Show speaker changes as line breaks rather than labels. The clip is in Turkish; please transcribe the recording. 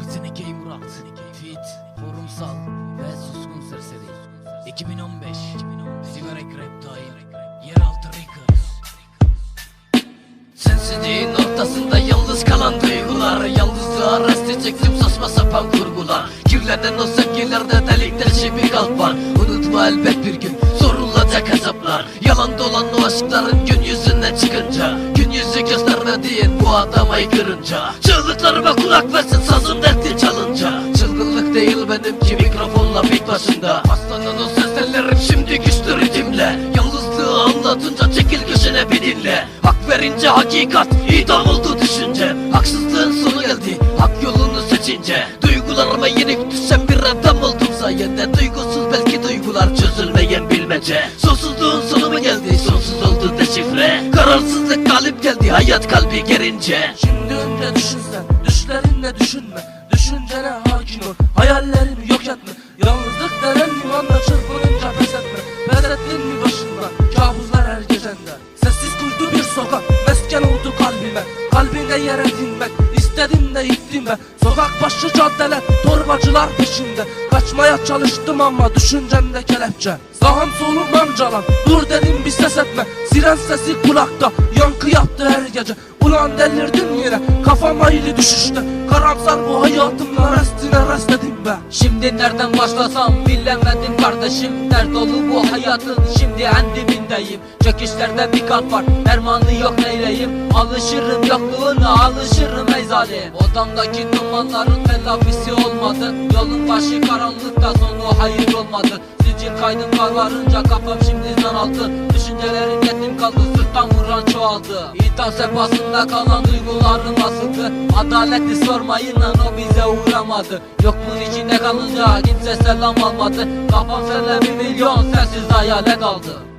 Arsenike Murat, Fit, Forumsal ve Suskun Serseri. 2015 Sigara Krep Tayyip Yeraltı Records. Sensizliğin ortasında yalnız kalan duygular. Yalnızlığa rast edecektim saçma sapan kurgular. Kirlenen o sevgilerde delik deşi bir kalp var. Unutma elbet bir gün sorulacak hesaplar. Yalan dolan o aşkların gün yüzüne göstermediğin bu adama kırınca. Çığlıklarıma kulak versin sazın dertli çalınca. Çılgınlık değil benimki mikrofonla bit başında. Aslanın o seslerim şimdi güçlü ritimle. Yalnızlığı anlatınca çekil köşene bir dinle. Hak verince hakikat idam oldu düşünce. Haksızlığın sonu geldi hak yolunu seçince. Duygularıma yenik düşen bir adam oldum sayende. Duygusuz belki duygular çözülmeyen bilmece. Sonsuzluğun sonu mu geldi Kararsızlık galip geldi hayat kalbi gerince
Şimdi önce düşünsen, düşlerinle düşünme. Düşüncene hakim ol, hayallerimi yok etme. Yalnızlık denen limanda çırpınınca pes etme. Pes ettin mi başında, kabuslar her gecende. Sessiz kuytu bir sokak, mesken oldu kalbime. Kalbine yer gittim başı caddeler, torbacılar peşinde. Kaçmaya çalıştım ama düşüncemde kelepçe. Sağım solum amcalan, dur dedim bir ses etme. Siren sesi kulakta, yankı yaptı her gece. Ulan delirdim yine, kafam hayli düşüşte. Karamsar bu hayatımla restine restledim ben
Şimdi nereden başlasam bilemedim kardeşim. Dert dolu bu hayatın şimdi en dibindeyim Çöküşlerde bir kalp var. Dermanı yok neyleyim? Alışırım yokluğuna alışırım ey Odamdaki dumanların telafisi olmadı. Yolun başı karanlıkta sonu hayır olmadı. Sicil kaydım kar varınca kafam şimdi zan altı Düşüncelerim yetim kaldı sırttan vuran çoğaldı. İdam sefasında kalan duygularım asıldı. Adaleti sormayın lan o bize uğramadı. Yokluğun içinde kalınca kimse selam almadı. Kafam senle bir milyon sensiz hayalet aldı